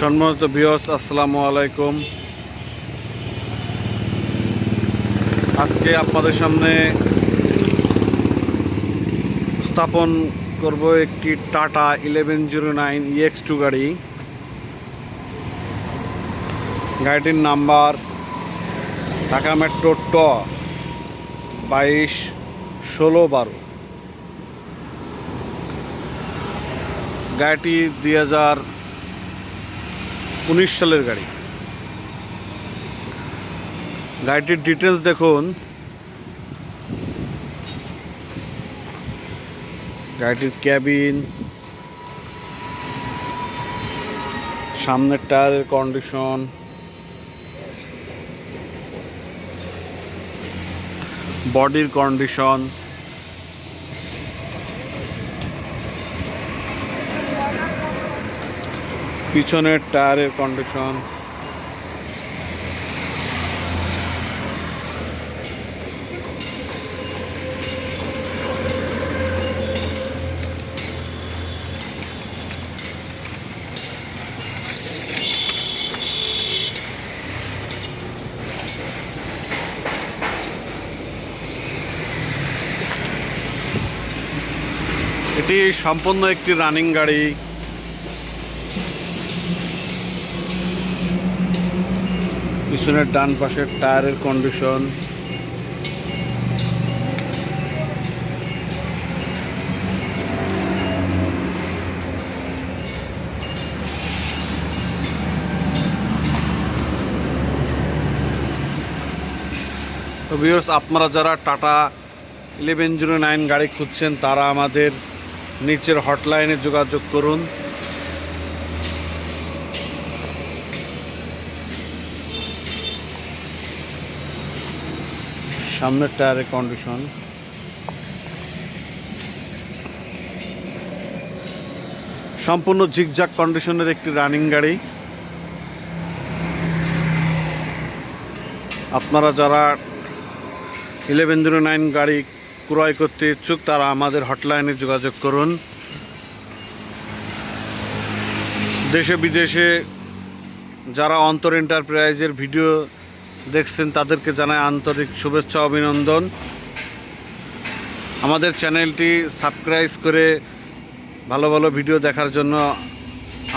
সম্মানিত বিয়স আসসালামু আলাইকুম। আজকে আপনাদের সামনে স্থাপন করব একটি Tata eleven zero nine EX two গাড়ি। গাড়িটির নাম্বার ঢাকা মেট্রো ট বাইশ ষোলো বারো। গাড়িটি দুই হাজার উনিশ সালের গাড়ি। গাড়িটির ডিটেলস দেখুন। গাড়িটির ক্যাবিন সামনের টায়ারের কন্ডিশন বডির কন্ডিশন পিছনের টায়ারের কন্ডিশন এটি সম্পূর্ণ একটি রানিং গাড়ি। পিছনের ডান পাশের টায়ারের কন্ডিশন তো ভিউয়ার্স আপনারা যারা টাটা ইলেভেন জিরো নাইন গাড়ি খুঁজছেন, তারা আমাদের নিচের হটলাইনে যোগাযোগ করুন। সামনের টায়ারের কন্ডিশন সম্পূর্ণ ঝিকঝাক কন্ডিশনের একটি রানিং গাড়ি। আপনারা যারা ইলেভেন জিরো নাইন গাড়ি ক্রয় করতে ইচ্ছুক, তারা আমাদের হটলাইনে যোগাযোগ করুন। দেশে বিদেশে যারা অন্তর এন্টারপ্রাইজের ভিডিও দেখছেন, তাদেরকে জানায় আন্তরিক শুভেচ্ছা, অভিনন্দন। আমাদের চ্যানেলটি সাবস্ক্রাইব করে ভালো ভালো ভিডিও দেখার জন্য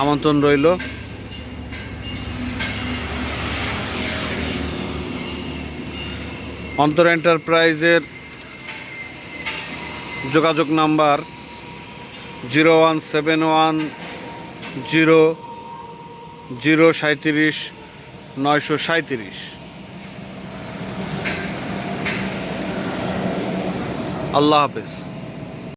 আমন্ত্রণ রইল। অন্তর এন্টারপ্রাইজের যোগাযোগ number zero one seven one zero zero সাঁত্রিশ নয়শো সাঁত্রিশ আল্লাহ হাফেজ